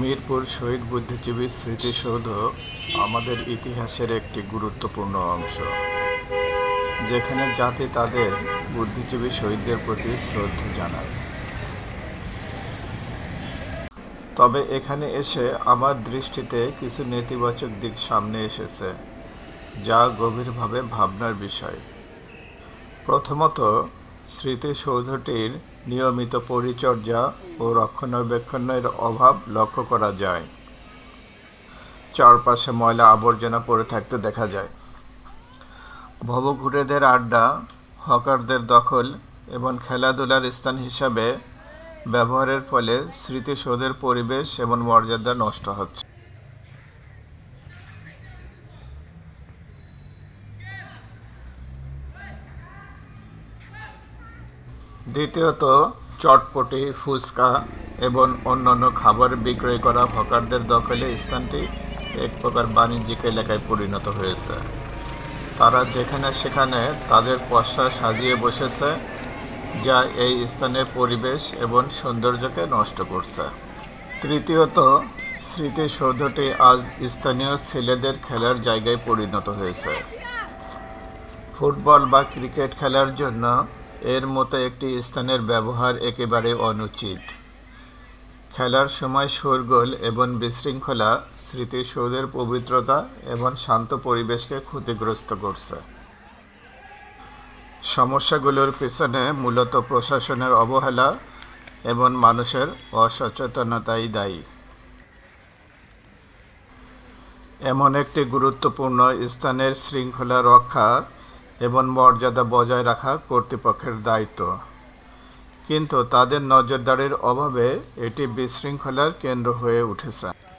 মিরপুর শহীদ বুদ্ধিজীবী স্মৃতিসৌধ আমাদের ইতিহাসের একটি গুরুত্বপূর্ণ অংশ, যেখানে জাতি তাদের বুদ্ধিজীবী শহীদদের প্রতি শ্রদ্ধা জানায়। তবে এখানে এসে আমার দৃষ্টিতে কিছু নেতিবাচক দিক সামনে এসেছে, যা গভীরভাবে ভাবনার বিষয়। প্রথমত স্মৃতিসৌধটির নিয়মিত পরিচর্যা ও রক্ষণাবেক্ষণের অভাব লক্ষ্য করা যায়। চারপাশে ময়লা আবর্জনা পড়ে থাকতে দেখা যায়। ভবঘুরেদের আড্ডা, হকারদের দখল এবং খেলাধুলার স্থান হিসাবে ব্যবহারের ফলে স্মৃতিসৌধের পরিবেশ এবং মর্যাদা নষ্ট হচ্ছে। দ্বিতীয়ত, চটপটি, ফুচকা এবং অন্যান্য খাবার বিক্রয় করা হকারদের দখলে স্থানটি এক প্রকার বাণিজ্যিক এলাকায় পরিণত হয়েছে। তারা যেখানে সেখানে তাদের পসরা সাজিয়ে বসেছে, যা এই স্থানের পরিবেশ এবং সৌন্দর্যকে নষ্ট করছে। তৃতীয়ত, স্মৃতিসৌধটি আজ স্থানীয় ছেলেদের খেলার জায়গায় পরিণত হয়েছে। ফুটবল বা ক্রিকেট খেলার জন্য এর মতো একটি স্থানের ব্যবহার একেবারে অনুচিত। খেলার সময় শোরগোল এবং বিশৃঙ্খলা স্মৃতিসৌধের পবিত্রতা এবং শান্ত পরিবেশকে ক্ষতিগ্রস্ত করছে। সমস্যাগুলোর পিছনে মূলত প্রশাসনের অবহেলা এবং মানুষের অসচেতনতাই দায়ী। এমন একটি গুরুত্বপূর্ণ স্থানের শৃঙ্খলা রক্ষা এবং মর্যাদা বজায় রাখা কর্তৃপক্ষের দায়িত্ব। কিন্তু তাদের নজরদারির অভাবে এটি বিশৃঙ্খলার কেন্দ্র হয়ে উঠেছে।